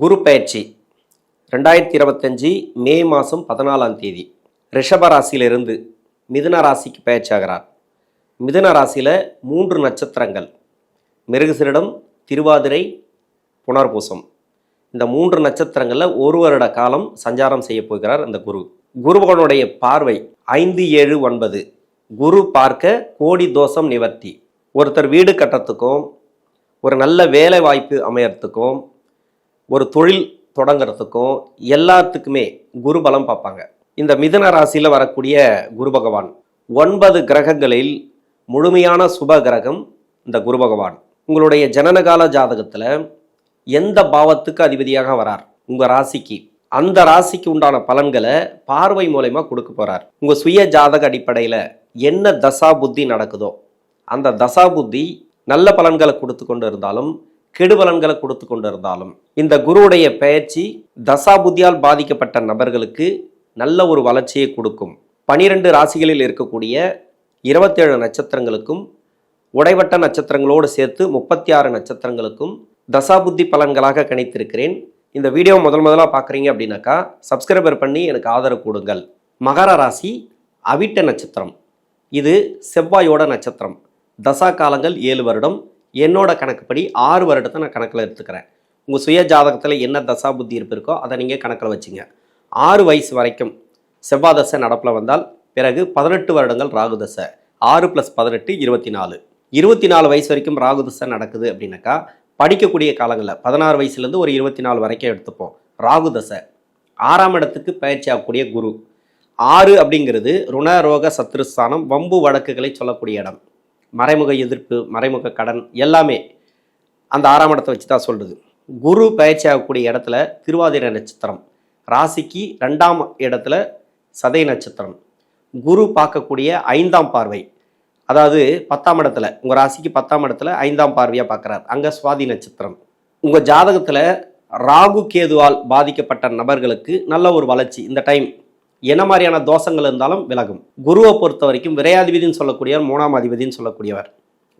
குரு பயிற்சி. ரெண்டாயிரத்தி இருபத்தஞ்சி மே மாதம் பதினாலாம் தேதி. ரிஷப ராசியிலிருந்து மிதுன ராசிக்கு பயிற்சியாகிறார். மிதுன ராசியில் மூன்று நட்சத்திரங்கள். மிருகசிரிடம் திருவாதிரை புனர்பூசம். இந்த மூன்று நட்சத்திரங்களில் ஒரு வருட காலம் சஞ்சாரம் செய்ய போகிறார் அந்த குரு. குரு பார்வை ஐந்து ஏழு ஒன்பது. குரு பார்க்க கோடி தோஷம் நிவர்த்தி. ஒருத்தர் வீடு கட்டத்துக்கும் ஒரு நல்ல வேலை வாய்ப்பு அமையறதுக்கும் ஒரு தொழில் தொடங்குறதுக்கும் எல்லாத்துக்குமே குரு பலம் பார்ப்பாங்க. இந்த மிதன ராசியில் வரக்கூடிய குரு பகவான் ஒன்பது கிரகங்களில் முழுமையான சுப கிரகம் இந்த குரு பகவான். உங்களுடைய ஜனனகால ஜாதகத்தில் எந்த பாவத்துக்கு அதிபதியாக வரார்? உங்கள் ராசிக்கு. அந்த ராசிக்கு உண்டான பலன்களை பார்வை மூலயமா கொடுக்க போகிறார் உங்கள் சுய ஜாதக அடிப்படையில் என்ன தசா புத்தி நடக்குதோ அந்த தசா புத்தி நல்ல பலன்களை கொடுத்து கொண்டு இருந்தாலும் கெடுபலன்களை கொடுத்து கொண்டு இருந்தாலும் இந்த குருவுடைய பெயர்ச்சி தசாபுத்தியால் பாதிக்கப்பட்ட நபர்களுக்கு நல்ல ஒரு வளர்ச்சியை கொடுக்கும். பனிரெண்டு ராசிகளில் இருக்கக்கூடிய இருபத்தேழு நட்சத்திரங்களுக்கும் உடைவட்ட நட்சத்திரங்களோடு சேர்த்து முப்பத்தி ஆறு நட்சத்திரங்களுக்கும் தசாபுத்தி பலன்களாக கணித்திருக்கிறேன். இந்த வீடியோ முதல் முதலாக பார்க்குறீங்க அப்படின்னாக்கா சப்ஸ்கிரைபர் பண்ணி எனக்கு ஆதரவு கொடுங்கள். மகர ராசி அவிட்ட நட்சத்திரம். இது செவ்வாயோட நட்சத்திரம். தசா காலங்கள் ஏழு வருடம் என்னோட கணக்குப்படி ஆறு வருடத்தை நான் கணக்கில் எடுத்துக்கிறேன். உங்கள் சுய ஜாதகத்தில் என்ன தசா புத்தி இருப்பு இருக்கோ அதை நீங்கள் கணக்கில் வச்சுங்க. ஆறு வயசு வரைக்கும் செவ்வாய் தசை நடப்பில் வந்தால் பிறகு பதினெட்டு வருடங்கள் ராகு தசை ஆறு ப்ளஸ் பதினெட்டு இருபத்தி நாலு இருபத்தி நாலு வயசு வரைக்கும் ராகு தசை நடக்குது அப்படின்னாக்கா படிக்கக்கூடிய காலங்களில் பதினாறு வயசுலேருந்து ஒரு இருபத்தி நாலு வரைக்கும் எடுத்துப்போம். ராகு தசை. ஆறாம் இடத்துக்கு பயிற்சி ஆகக்கூடிய குரு. ஆறு அப்படிங்கிறது ருண ரோக சத்ருஸ்தானம் வம்பு வழக்குகளை சொல்லக்கூடிய இடம். மறைமுக எதிர்ப்பு மறைமுக கடன் எல்லாமே அந்த ஆறாம் இடத்தை வச்சு தான் சொல்கிறது குரு பயிற்சி ஆகக்கூடிய இடத்துல திருவாதிரை நட்சத்திரம். ராசிக்கு ரெண்டாம் இடத்துல சதய நட்சத்திரம். குரு பார்க்கக்கூடிய ஐந்தாம் பார்வை. அதாவது பத்தாம் இடத்துல உங்கள் ராசிக்கு பத்தாம் இடத்துல ஐந்தாம் பார்வையாக பார்க்குறார். அங்கே சுவாதி நட்சத்திரம். உங்கள் ஜாதகத்தில் ராகு கேதுவால் பாதிக்கப்பட்ட நபர்களுக்கு நல்ல ஒரு வளர்ச்சி. இந்த டைம் என்ன மாதிரியான தோஷங்கள் இருந்தாலும் விலகும். குருவை பொறுத்த வரைக்கும் விரையாதிபதினு சொல்லக்கூடியவர் மூணாம் அதிபதினு சொல்லக்கூடியவர்.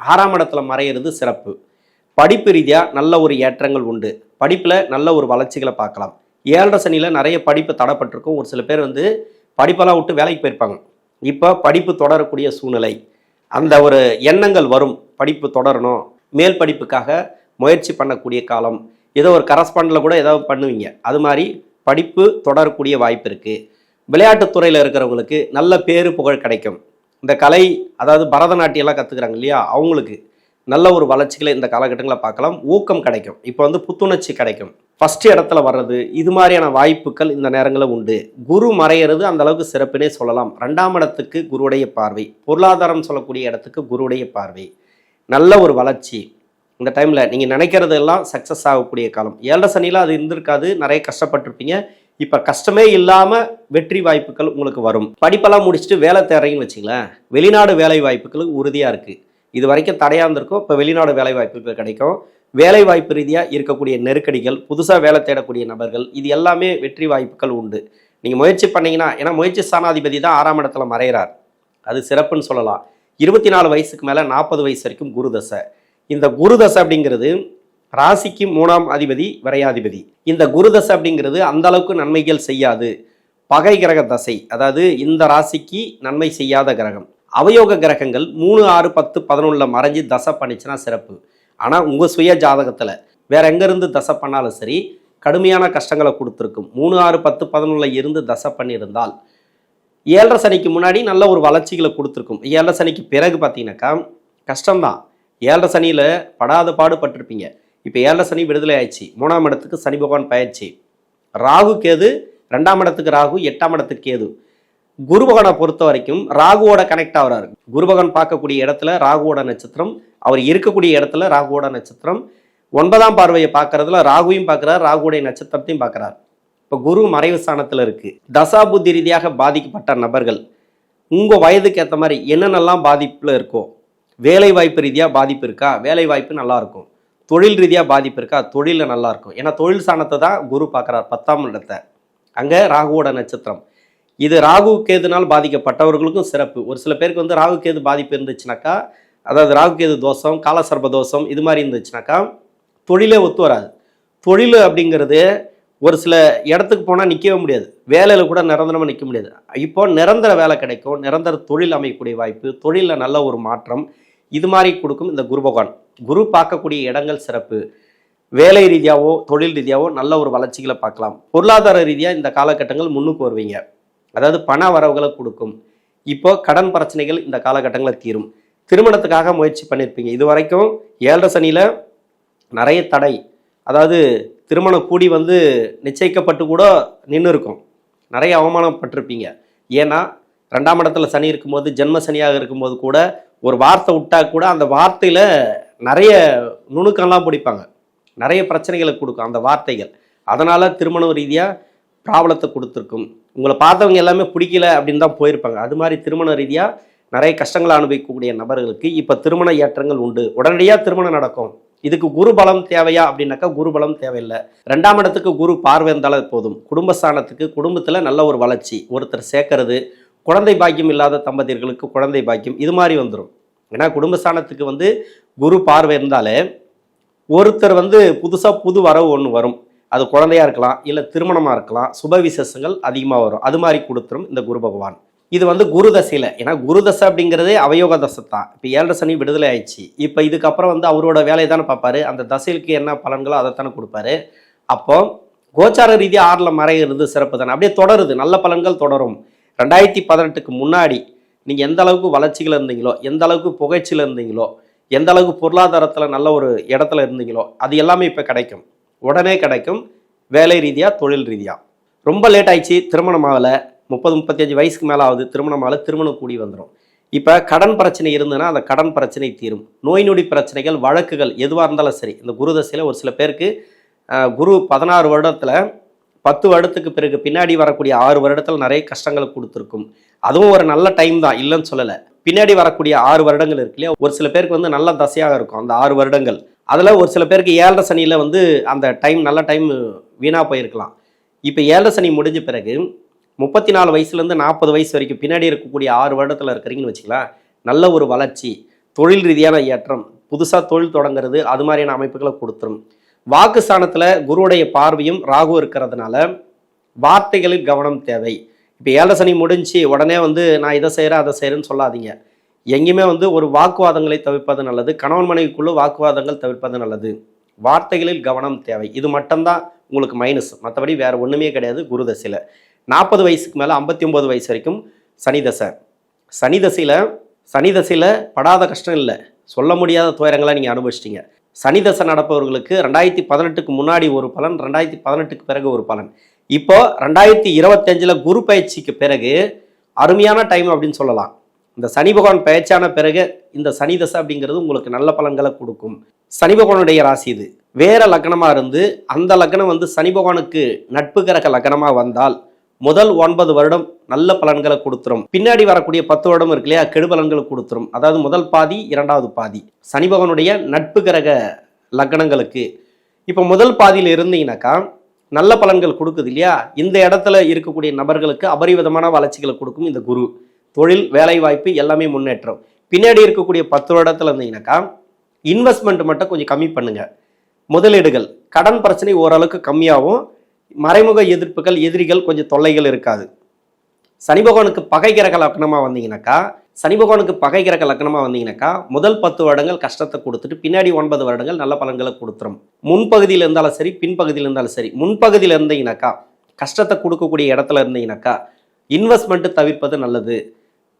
ஆறாம் இடத்துல மறையிறது சிறப்பு. படிப்பு ரீதியாக நல்ல ஒரு ஏற்றங்கள் உண்டு. படிப்பில் நல்ல ஒரு வளர்ச்சிகளை பார்க்கலாம். ஏழரை சனியில் நிறைய படிப்பு தடப்பட்டிருக்கும். ஒரு சில பேர் வந்து படிப்பெல்லாம் விட்டு வேலைக்கு போயிருப்பாங்க. இப்போ படிப்பு தொடரக்கூடிய சூழ்நிலை. அந்த ஒரு எண்ணங்கள் வரும். படிப்பு தொடரணும். மேல் படிப்புக்காக முயற்சி பண்ணக்கூடிய காலம். ஏதோ ஒரு கரஸ்பாண்டில் கூட ஏதாவது பண்ணுவீங்க. அது மாதிரி படிப்பு தொடரக்கூடிய வாய்ப்பு இருக்குது விளையாட்டுத்துறையில் இருக்கிறவங்களுக்கு நல்ல பேரு புகழ் கிடைக்கும். இந்த கலை அதாவது பரதநாட்டியம்லாம் கற்றுக்குறாங்க இல்லையா? அவங்களுக்கு நல்ல ஒரு வளர்ச்சிகளை இந்த காலகட்டங்களில் பார்க்கலாம். ஊக்கம் கிடைக்கும். இப்போ வந்து புத்துணர்ச்சி கிடைக்கும். ஃபஸ்ட்டு இடத்துல வர்றது இது மாதிரியான வாய்ப்புகள் இந்த நேரங்களில் உண்டு. குரு மறையிறது அந்த அளவுக்கு சிறப்பினே சொல்லலாம். ரெண்டாம் இடத்துக்கு குருவுடைய பார்வை. பொருளாதாரம் சொல்லக்கூடிய இடத்துக்கு குருவுடைய பார்வை. நல்ல ஒரு வளர்ச்சி. இந்த டைமில் நீங்கள் நினைக்கிறது எல்லாம் சக்ஸஸ் ஆகக்கூடிய காலம். ஏழரை சனியில் அது இருந்திருக்காது. நிறைய கஷ்டப்பட்டிருப்பீங்க. இப்போ கஷ்டமே இல்லாமல் வெற்றி வாய்ப்புகள் உங்களுக்கு வரும். படிப்பெல்லாம் முடிச்சுட்டு வேலை தேடுறீங்கன்னு வச்சுங்களேன் வெளிநாடு வேலை வாய்ப்புகள் உறுதியாக இருக்குது இது வரைக்கும் தடையாக இருந்திருக்கும் இப்போ வெளிநாடு வேலை வாய்ப்புகள் கிடைக்கும். வேலை வாய்ப்பு ரீதியாக இருக்கக்கூடிய நெருக்கடிகள் புதுசாக வேலை தேடக்கூடிய நபர்கள் இது எல்லாமே வெற்றி வாய்ப்புகள் உண்டு. நீங்கள் முயற்சி பண்ணீங்கன்னா ஏன்னா முயற்சி ஸ்தானாதிபதி தான் ஆறாம் இடத்துல மறைகிறார் அது சிறப்புன்னு சொல்லலாம். இருபத்தி நாலு வயசுக்கு மேலே நாற்பது வயசு வரைக்கும் குரு தசை. இந்த குரு தசை அப்படிங்கிறது ராசிக்கு மூணாம் அதிபதி விரையாதிபதி. இந்த குரு தசை அப்படிங்கிறது அந்த அளவுக்கு நன்மைகள் செய்யாது. பகை கிரக தசை அதாவது இந்த ராசிக்கு நன்மை செய்யாத கிரகம். அவயோக கிரகங்கள் மூணு ஆறு பத்து பதினொன்றில் மறைஞ்சு தசை பண்ணிச்சுன்னா சிறப்பு. ஆனால் உங்கள் சுய ஜாதகத்தில் வேற எங்கேருந்து தசை பண்ணாலும் சரி கடுமையான கஷ்டங்களை கொடுத்துருக்கும். மூணு ஆறு பத்து பதினொன்றில் இருந்து தசை பண்ணியிருந்தால் ஏழரை சனிக்கு முன்னாடி நல்ல ஒரு வளர்ச்சிகளை கொடுத்துருக்கும். ஏழரை சனிக்கு பிறகு பார்த்தீங்கன்னாக்கா கஷ்டம்தான். ஏழரை சனியில் படாத பாடுபட்டிருப்பீங்க. இப்போ ஏழரை சனி விடுதலை ஆயிடுச்சு. மூணாம் இடத்துக்கு சனி பகவான் பயிற்சி ராகு கேது ரெண்டாம் இடத்துக்கு ராகு எட்டாம் இடத்துக்கு கேது. குரு பகவானை பொறுத்த வரைக்கும் ராகுவோட கனெக்ட் ஆகிறாரு குரு பகவான் பார்க்கக்கூடிய இடத்துல ராகுவோட நட்சத்திரம் அவர் இருக்கக்கூடிய இடத்துல ராகுவோட நட்சத்திரம். ஒன்பதாம் பார்வையை பார்க்கறதுல ராகுவையும் பார்க்குறார் ராகுவோடைய நட்சத்திரத்தையும் பார்க்குறாரு. இப்போ குரு மறைவு ஸ்தானத்தில் இருக்குது தசா புத்தி ரீதியாக பாதிக்கப்பட்ட நபர்கள் உங்கள் வயதுக்கு ஏற்ற மாதிரி என்னென்னலாம் பாதிப்பில் இருக்கோ வேலை வாய்ப்பு ரீதியாக பாதிப்பு இருக்கா? வேலை வாய்ப்பு தொழில் ரீதியாக பாதிப்பு இருக்கா? தொழிலில் நல்லா இருக்கும். ஏன்னா தொழில் சாணத்தை தான் குரு பார்க்குறார் பத்தாம் இடத்தை. அங்கே ராகுவோட நட்சத்திரம். இது ராகு கேதுனால் பாதிக்கப்பட்டவர்களுக்கும் சிறப்பு. ஒரு சில பேருக்கு வந்து ராகு கேது பாதிப்பு இருந்துச்சுனாக்கா அதாவது ராகு கேது தோஷம் காலசர்ப தோஷம் இது மாதிரி இருந்துச்சுனாக்கா தொழிலே ஒத்து வராது. தொழில் அப்படிங்கிறது ஒரு சில இடத்துக்கு போனால் நிற்கவே முடியாது. வேலையில் கூட நிரந்தரமாக நிற்க முடியாது. இப்போ நிரந்தர வேலை கிடைக்கும். நிரந்தர தொழில் அமையக்கூடிய வாய்ப்பு தொழிலில் நல்ல ஒரு மாற்றம் இது மாதிரி கொடுக்கும் இந்த குரு பகவான். குரு பார்க்கக்கூடிய இடங்கள் சிறப்பு. வேலை ரீதியாகவோ தொழில் ரீதியாகவோ நல்ல ஒரு வளர்ச்சிகளை பார்க்கலாம். பொருளாதார ரீதியாக இந்த காலகட்டங்கள் முன்னுக்கு வருவீங்க. அதாவது பண வரவுகளை கொடுக்கும். இப்போ கடன் பிரச்சனைகள் இந்த காலகட்டங்களில் தீரும். திருமணத்துக்காக முயற்சி பண்ணியிருப்பீங்க இது வரைக்கும் ஏழரை சனியில் நிறைய தடை. அதாவது திருமணம் கூடி வந்து நிச்சயிக்கப்பட்டு கூட நின்று இருக்கும். நிறைய அவமானப்பட்டிருப்பீங்க ஏன்னா ரெண்டாம் இடத்துல சனி இருக்கும்போது ஜென்ம சனியாக இருக்கும்போது கூட ஒரு வார்த்தை விட்டா கூட அந்த வார்த்தையில் நிறைய நுணுக்கம்லாம் பிடிப்பாங்க. நிறைய பிரச்சனைகளை கொடுக்கும் அந்த வார்த்தைகள். அதனால் திருமணம் ரீதியாக ப்ராப்ளத்தை கொடுத்துருக்கும். உங்களை பார்த்தவங்க எல்லாமே பிடிக்கல அப்படின்னு தான் போயிருப்பாங்க. அது மாதிரி திருமண ரீதியாக நிறைய கஷ்டங்களை அனுபவிக்கக்கூடிய நபர்களுக்கு இப்போ திருமண ஏற்றங்கள் உண்டு. உடனடியாக திருமணம் நடக்கும். இதுக்கு குரு பலம் தேவையா அப்படின்னாக்கா குரு பலம் தேவையில்லை. ரெண்டாம் இடத்துக்கு குரு பார்வை இருந்தாலும் போதும். குடும்பஸ்தானத்துக்கு குடும்பத்தில் நல்ல ஒரு வளர்ச்சி ஒருத்தர் சேர்க்கறது குழந்தை பாக்கியம் இல்லாத தம்பதியர்களுக்கு குழந்தை பாக்கியம் இது மாதிரி வந்துடும் ஏன்னா குடும்பஸ்தானத்துக்கு வந்து குரு பார்வை இருந்தாலே ஒருத்தர் வந்து புதுசாக புது வரவு ஒன்று வரும். அது குழந்தையாக இருக்கலாம் இல்லை திருமணமாக இருக்கலாம் சுப விசேஷங்கள் அதிகமாக வரும். அது மாதிரி கொடுத்துரும் இந்த குரு பகவான். இது வந்து குரு தசையில். ஏன்னா குரு தசை அப்படிங்கிறதே அவயோக தசை தான். இப்போ ஏழரை சனி விடுதலை ஆயிடுச்சு. இப்போ இதுக்கப்புறம் வந்து அவரோட வேலையை தானே பார்ப்பாரு. அந்த தசைக்கு என்ன பலன்களோ அதை தானே கொடுப்பாரு. அப்போ கோச்சார ரீதியாக ஆறில் மறைகிறது சிறப்பு தானே. அப்படியே தொடருது. நல்ல பலன்கள் தொடரும். ரெண்டாயிரத்தி பதினெட்டுக்கு முன்னாடி நீங்கள் எந்த அளவுக்கு வளர்ச்சியில் இருந்தீங்களோ எந்த அளவுக்கு புகைச்சியில் இருந்தீங்களோ எந்த அளவுக்கு பொருளாதாரத்தில் நல்ல ஒரு இடத்துல இருந்தீங்களோ அது எல்லாமே இப்போ கிடைக்கும். உடனே கிடைக்கும். வேலை ரீதியாக தொழில் ரீதியாக ரொம்ப லேட் ஆயிடுச்சு. திருமணம் ஆகலை. முப்பது முப்பத்தஞ்சு வயசுக்கு மேலே ஆகுது. திருமணம் ஆகலை. திருமணம் கூடி வந்துடும் இப்போ கடன் பிரச்சனை இருந்ததுன்னா அந்த கடன் பிரச்சனை தீரும். நோய் நொடி பிரச்சனைகள் வழக்குகள் எதுவாக இருந்தாலும் சரி இந்த குரு தசையில் ஒரு சில பேருக்கு குரு பதினாறு வருடத்தில் பத்து வருடத்துக்கு பிறகு பின்னாடி வரக்கூடிய ஆறு வருடத்தில் நிறைய கஷ்டங்கள் கொடுத்துருக்கும். அதுவும் ஒரு நல்ல டைம் தான். இல்லைன்னு சொல்லலை. பின்னாடி வரக்கூடிய ஆறு வருடங்கள் இருக்கு இல்லையா? ஒரு சில பேருக்கு வந்து நல்ல தசையாக இருக்கும். அந்த ஆறு வருடங்கள். அதில் ஒரு சில பேருக்கு ஏழரை சனியில் வந்து அந்த டைம் நல்ல டைம் வீணாக போயிருக்கலாம். இப்போ ஏழரை சனி முடிஞ்ச பிறகு முப்பத்தி நாலு வயசுலேருந்து நாற்பது வயசு வரைக்கும் பின்னாடி இருக்கக்கூடிய ஆறு வருடத்தில் இருக்கிறீங்கன்னு வச்சுக்கலாம். நல்ல ஒரு வளர்ச்சி தொழில் ரீதியான ஏற்றம் புதுசாக தொழில் தொடங்குறது அது மாதிரியான அமைப்புகளை கொடுத்துரும். வாக்கு ஸ்தானத்தில் குருவுடைய பார்வையும் ராகு இருக்கிறதுனால வார்த்தைகளில் கவனம் தேவை. இப்போ ஏழரை சனி முடிஞ்சு உடனே வந்து நான் இதை செய்கிறேன் அதை செய்கிறேன்னு சொல்லாதீங்க. எங்கேயுமே வந்து ஒரு வாக்குவாதங்களை தவிர்ப்பது நல்லது கணவன் மனைவிக்குள்ள வாக்குவாதங்கள் தவிர்ப்பது நல்லது. வார்த்தைகளில் கவனம் தேவை. இது மட்டும்தான் உங்களுக்கு மைனஸ் மற்றபடி வேறு ஒன்றுமே கிடையாது குரு தசையில். நாற்பது வயசுக்கு மேலே ஐம்பத்தி ஒம்பது வயசு வரைக்கும் சனி தசை. சனி தசையில் சனி தசையில் படாத கஷ்டம் இல்லை. சொல்ல முடியாத துயரங்களை நீங்கள் அனுபவிச்சிட்டீங்க. சனி தசை நடப்பவர்களுக்கு ரெண்டாயிரத்தி பதினெட்டுக்கு முன்னாடி ஒரு பலன் ரெண்டாயிரத்தி பதினெட்டுக்கு பிறகு ஒரு பலன். இப்போ ரெண்டாயிரத்தி இருபத்தஞ்சில் குரு பயிற்சிக்கு பிறகு அருமையான டைம் அப்படின்னு சொல்லலாம். இந்த சனி பகவான் பயிற்சியான பிறகு இந்த சனி தசை அப்படிங்கிறது உங்களுக்கு நல்ல பலன்களை கொடுக்கும். சனி பகவானுடைய ராசி இது. வேற லக்னமாக இருந்து அந்த லக்னம் வந்து சனி பகவானுக்கு நட்பு கிரக லக்னமாக வந்தால் முதல் ஒன்பது வருடம் நல்ல பலன்களை கொடுத்துரும். பின்னாடி வரக்கூடிய பத்து வருடம் இருக்கு இல்லையா கெடு பலன்களை கொடுத்துரும். அதாவது முதல் பாதி இரண்டாவது பாதி. சனி பகவானுடைய நட்பு கிரக லக்னங்களுக்கு இப்போ முதல் பாதியில் இருந்தீங்கன்னாக்கா நல்ல பலன்கள் கொடுக்குது இல்லையா? இந்த இடத்துல இருக்கக்கூடிய நபர்களுக்கு அபரிவிதமான வளர்ச்சிகளை கொடுக்கும் இந்த குரு. தொழில் வேலை வாய்ப்பு எல்லாமே முன்னேற்றம். பின்னாடி இருக்கக்கூடிய பத்து வருடத்தில் இருந்தீங்கன்னாக்கா இன்வெஸ்ட்மெண்ட் மட்டும் கொஞ்சம் கம்மி பண்ணுங்க. முதலீடுகள். கடன் பிரச்சனை ஓரளவுக்கு கம்மியாகும். மறைமுக எதிர்ப்புகள் எதிரிகள் கொஞ்சம் தொல்லைகள் இருக்காது. சனி பகவானுக்கு பகை கிரக லக்னமாக வந்தீங்கன்னாக்கா சனி பகவானுக்கு பகை கிரக லக்னமாக வந்தீங்கன்னாக்கா முதல் பத்து வருடங்கள் கஷ்டத்தை கொடுத்துட்டு பின்னாடி ஒன்பது வருடங்கள் நல்ல பலன்களை கொடுத்துரும். முன்பகுதியில் இருந்தாலும் சரி பின்பகுதியில் இருந்தாலும் சரி. முன்பகுதியில் இருந்தீங்கன்னாக்கா கஷ்டத்தை கொடுக்கக்கூடிய இடத்துல இருந்தீங்கன்னாக்கா இன்வெஸ்ட்மெண்ட்டு தவிர்ப்பது நல்லது.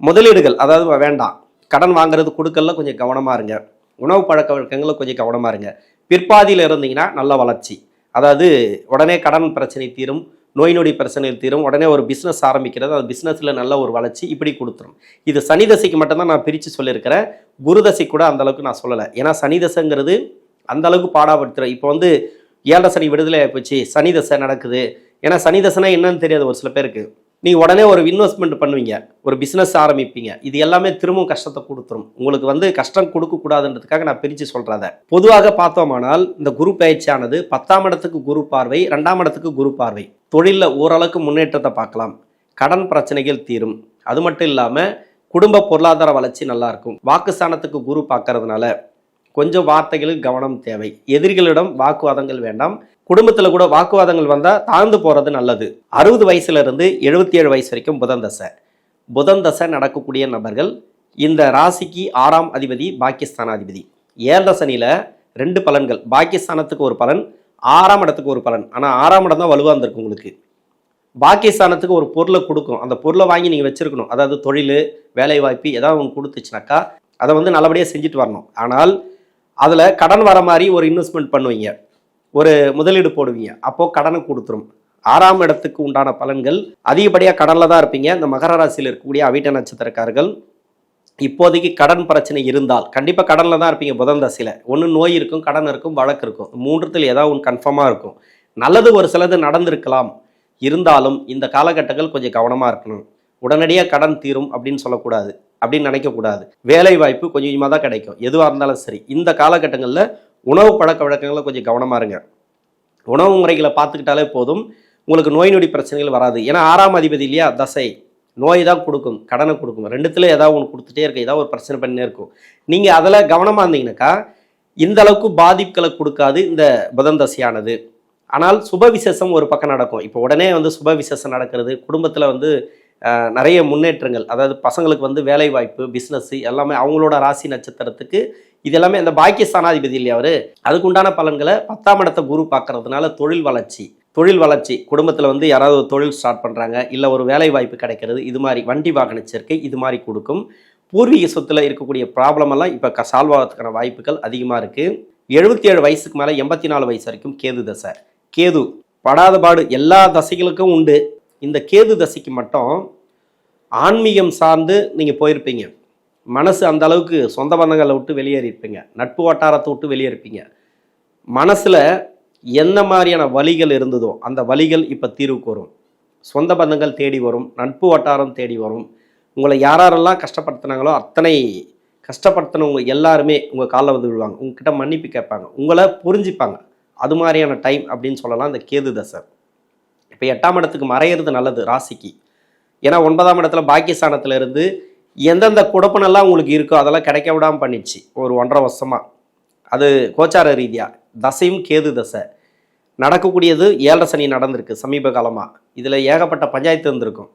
முதலீடுகள் அதாவது வேண்டாம். கடன் வாங்குறது கொடுக்கல கொஞ்சம் கவனமாக இருங்க. உணவு பழக்க வழக்கங்களை கொஞ்சம் கவனமாக இருங்க. பிற்பாதியில் இருந்தீங்கன்னா நல்ல வளர்ச்சி. அதாவது உடனே கடன் பிரச்சனை தீரும். நோய் நொடி பிரச்சனை தீரும். உடனே ஒரு பிஸ்னஸ் ஆரம்பிக்கிறது. அந்த பிஸ்னஸில் நல்ல ஒரு வளர்ச்சி இப்படி கொடுத்துரும். இது சனி தசைக்கு மட்டும்தான் நான் பிரித்து சொல்லியிருக்கிறேன். குருதசை கூட அந்த அளவுக்கு நான் சொல்லலை. ஏன்னா சனி தசைங்கிறது அந்தளவுக்கு இப்போ வந்து ஏழரை சனி விடுதலை ஆகிப்போச்சு சனி தசை நடக்குது. ஏன்னா சனி தசைனா என்னன்னு தெரியாது ஒரு சில பேருக்கு. நீங்கள் உடனே ஒரு இன்வெஸ்ட்மெண்ட் பண்ணுவீங்க ஒரு பிஸ்னஸ் ஆரம்பிப்பீங்க. இது எல்லாமே திரும்பவும் கஷ்டத்தை கொடுத்துரும். உங்களுக்கு வந்து கஷ்டம் கொடுக்கக்கூடாதுன்றதுக்காக நான் பிரித்து சொல்கிறத பொதுவாக பார்த்தோமானால் இந்த குரு பயிற்சியானது பத்தாம் இடத்துக்கு குரு பார்வை ரெண்டாம் இடத்துக்கு குரு பார்வை. தொழிலில் ஓரளவுக்கு முன்னேற்றத்தை பார்க்கலாம். கடன் பிரச்சனைகள் தீரும். அது மட்டும் இல்லாமல் குடும்ப பொருளாதார வளர்ச்சி நல்லாயிருக்கும். வாக்குஸ்தானத்துக்கு குரு பார்க்கறதுனால கொஞ்சம் வார்த்தைகளில் கவனம் தேவை. எதிரிகளிடம் வாக்குவாதங்கள் வேண்டாம். குடும்பத்தில் கூட வாக்குவாதங்கள் வந்தால் தாழ்ந்து போகிறது நல்லது. அறுபது வயசுலேருந்து எழுபத்தி ஏழு வயசு வரைக்கும் புதன் தசை புதன் தசை நடக்கக்கூடிய நபர்கள் இந்த ராசிக்கு ஆறாம் அதிபதி பாகிஸ்தான் ஏழரை சனியில் ரெண்டு பலன்கள். பாகிஸ்தானத்துக்கு ஒரு பலன் ஆறாம் இடத்துக்கு ஒரு பலன். ஆனால் ஆறாம் இடம் தான் வலுவாக இருந்திருக்கு உங்களுக்கு. பாகிஸ்தானத்துக்கு ஒரு பொருளை கொடுக்கும். அந்த பொருளை வாங்கி நீங்கள் வச்சுருக்கணும். அதாவது தொழில் வேலைவாய்ப்பு ஏதாவது ஒன்று கொடுத்துச்சுனாக்கா அதை வந்து நல்லபடியாக செஞ்சுட்டு வரணும். ஆனால் அதில் கடன் வர மாதிரி ஒரு இன்வெஸ்ட்மெண்ட் பண்ணுவீங்க. ஒரு முதலீடு போடுவீங்க. அப்போது கடனை கொடுத்துரும். ஆறாம் இடத்துக்கு உண்டான பலன்கள் அதிகப்படியாக கடனில் தான் இருப்பீங்க. இந்த மகர ராசியில் இருக்கக்கூடிய அவிட்ட நட்சத்திரக்காரர்கள் இப்போதைக்கு கடன் பிரச்சனை இருந்தால் கண்டிப்பாக கடனில் தான் இருப்பீங்க புதன் தசையில். ஒன்று நோய் இருக்கும் கடன் இருக்கும் வழக்கு இருக்கும். மூன்றுத்தில் ஏதாவது ஒன்று கன்ஃபார்மாக இருக்கும். நல்லது ஒரு சிலது நடந்திருக்கலாம். இருந்தாலும் இந்த காலகட்டங்கள் கொஞ்சம் கவனமாக இருக்கணும். உடனடியாக கடன் தீரும் அப்படின்னு சொல்லக்கூடாது. அப்படின்னு நினைக்கக்கூடாது. வேலை வாய்ப்பு கொஞ்சம் கொஞ்சமாக தான் கிடைக்கும். எதுவாக இருந்தாலும் சரி. இந்த காலகட்டங்களில் உணவு பழக்க வழக்கங்களை கொஞ்சம் கவனமாக இருங்க. உணவு முறைகளை பார்த்துக்கிட்டாலே போதும். உங்களுக்கு நோய் நொடி பிரச்சனைகள் வராது. ஏன்னா ஆறாம் அதிபதி இல்லையா? தசை. நோய் தான் கொடுக்கும். கடனை கொடுக்கும். ரெண்டுத்துல ஏதாவது ஒன்று கொடுத்துட்டே இருக்க ஏதாவது ஒரு பிரச்சனை பண்ணினே இருக்கும். நீங்கள் அதில் கவனமாக இருந்தீங்கன்னாக்கா இந்த அளவுக்கு பாதிப்புகளை கொடுக்காது இந்த புதன் தசையானது. ஆனால் சுப விசேஷம் ஒரு பக்கம் நடக்கும். இப்போ உடனே வந்து சுப விசேஷம் நடக்கிறது. குடும்பத்தில் வந்து நிறைய முன்னேற்றங்கள். அதாவது பசங்களுக்கு வந்து வேலை வாய்ப்பு பிஸ்னஸ் எல்லாமே அவங்களோட ராசி நட்சத்திரத்துக்கு இது எல்லாமே அந்த பாக்கியஸ்தானாதிபதி இல்லையா அவர்? அதுக்குண்டான பலன்களை பத்தாம் இடத்த குரு பார்க்கறதுனால தொழில் வளர்ச்சி தொழில் வளர்ச்சி. குடும்பத்தில் வந்து யாராவது ஒரு தொழில் ஸ்டார்ட் பண்ணுறாங்க இல்லை ஒரு வேலை வாய்ப்பு கிடைக்கிறது இது மாதிரி வண்டி வாகன சேர்க்கை இது மாதிரி கொடுக்கும். பூர்வீக சொத்தில் இருக்கக்கூடிய ப்ராப்ளம் எல்லாம் இப்போ சால்வ் ஆகிறதுக்கான வாய்ப்புகள் அதிகமாக இருக்குது எழுபத்தி ஏழு வயசுக்கு மேலே எண்பத்தி நாலு வயசு வரைக்கும் கேது தசை. கேது படாத பாடு எல்லா தசைகளுக்கும் உண்டு. இந்த கேது தசைக்கு மட்டும் ஆன்மீகம் சார்ந்து நீங்கள் போயிருப்பீங்க. மனசு அந்த அளவுக்கு சொந்த பந்தங்களை விட்டு வெளியேறியிருப்பீங்க. நட்பு வட்டாரத்தை விட்டு வெளியேறிப்பீங்க மனசில் என்ன மாதிரியான வழிகள் இருந்ததோ அந்த வழிகள் இப்போ தீர்வுக்கு வரும். சொந்த பந்தங்கள் தேடி வரும். நட்பு வட்டாரம் தேடி வரும். உங்களை யாரெல்லாம் கஷ்டப்படுத்தினாங்களோ அத்தனை கஷ்டப்படுத்தினவங்க எல்லாருமே உங்கள் காலில் வந்து விழுவாங்க. உங்ககிட்ட மன்னிப்பு கேட்பாங்க. உங்களை புரிஞ்சுப்பாங்க. அது மாதிரியான டைம் அப்படின்னு சொல்லலாம் இந்த கேது தசை. இப்போ எட்டாம் இடத்துக்கு மறையிறது நல்லது ராசிக்கு. ஏன்னா ஒன்பதாம் இடத்துல பாக்கியஸ்தானத்துல இருந்து எந்தெந்த குழப்பனெல்லாம் உங்களுக்கு இருக்கோ அதெல்லாம் கிடைக்க விடாமல் பண்ணிடுச்சு ஒரு ஒன்றரை வருஷமாக அது கோச்சார ரீதியாக தசையும் கேது தசை. நடக்கக்கூடியது ஏழரை சனி நடந்திருக்கு சமீப காலமாக இதில் ஏகப்பட்ட பஞ்சாயத்து இருந்திருக்கும்.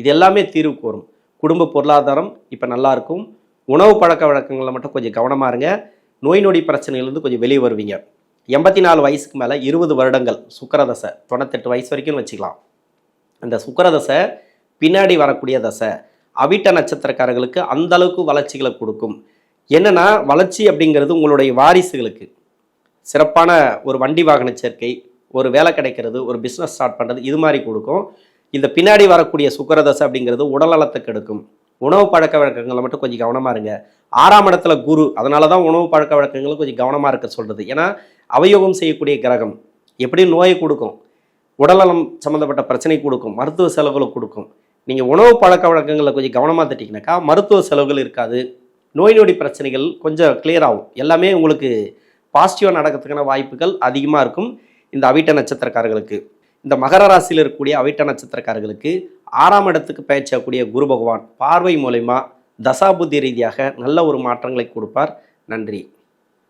இது எல்லாமே தீர்வுக்கு வரும் குடும்ப பொருளாதாரம் இப்போ நல்லா இருக்கும். உணவு பழக்க வழக்கங்களில் மட்டும் கொஞ்சம் கவனமாக இருங்க. நோய் நொடி பிரச்சனையிலேருந்து கொஞ்சம் வெளியே வருவீங்க. எண்பத்தி நாலு வயசுக்கு மேலே இருபது வருடங்கள் சுக்கரதசை. தொண்ணூத்தெட்டு வயசு வரைக்கும் வச்சுக்கலாம். அந்த சுக்கரதசை பின்னாடி வரக்கூடிய தசை அவிட்ட நட்சத்திரக்காரர்களுக்கு அந்த அளவுக்கு வளர்ச்சிகளை கொடுக்கும். என்னென்னா வளர்ச்சி அப்படிங்கிறது உங்களுடைய வாரிசுகளுக்கு. சிறப்பான ஒரு வண்டி வாகன சேர்க்கை ஒரு வேலை கிடைக்கிறது ஒரு பிஸ்னஸ் ஸ்டார்ட் பண்ணுறது இது மாதிரி கொடுக்கும். இந்த பின்னாடி வரக்கூடிய சுக்கரதசை அப்படிங்கிறது உடல்நலத்தை கெடுக்கும். உணவு பழக்க வழக்கங்களை மட்டும் கொஞ்சம் கவனமாக இருங்க. ஆறாம் இடத்துல குரு அதனால தான் உணவு பழக்க வழக்கங்களும் கொஞ்சம் கவனமாக இருக்க சொல்கிறது ஏன்னா அவயோகம் செய்யக்கூடிய கிரகம். எப்படி நோயை கொடுக்கும்? உடல்நலம் சம்மந்தப்பட்ட பிரச்சனை கொடுக்கும். மருத்துவ செலவுகளை கொடுக்கும். நீங்கள் உணவு பழக்க வழக்கங்களில் கொஞ்சம் கவனமாக தட்டிங்கனாக்கா மருத்துவ செலவுகள் இருக்காது. நோய் நொடி பிரச்சனைகள் கொஞ்சம் கிளியர் ஆகும். எல்லாமே உங்களுக்கு பாசிட்டிவாக நடக்கிறதுக்கான வாய்ப்புகள் அதிகமாக இருக்கும். இந்த அவிட்ட நட்சத்திரக்காரர்களுக்கு. இந்த மகர ராசியில் இருக்கக்கூடிய அவிட்ட நட்சத்திரக்காரர்களுக்கு ஆறாம் இடத்துக்கு பயிற்சியக்கூடிய குரு பகவான் பார்வை மூலயமா தசாபுத்தி ரீதியாக நல்ல ஒரு மாற்றங்களை கொடுப்பார். நன்றி.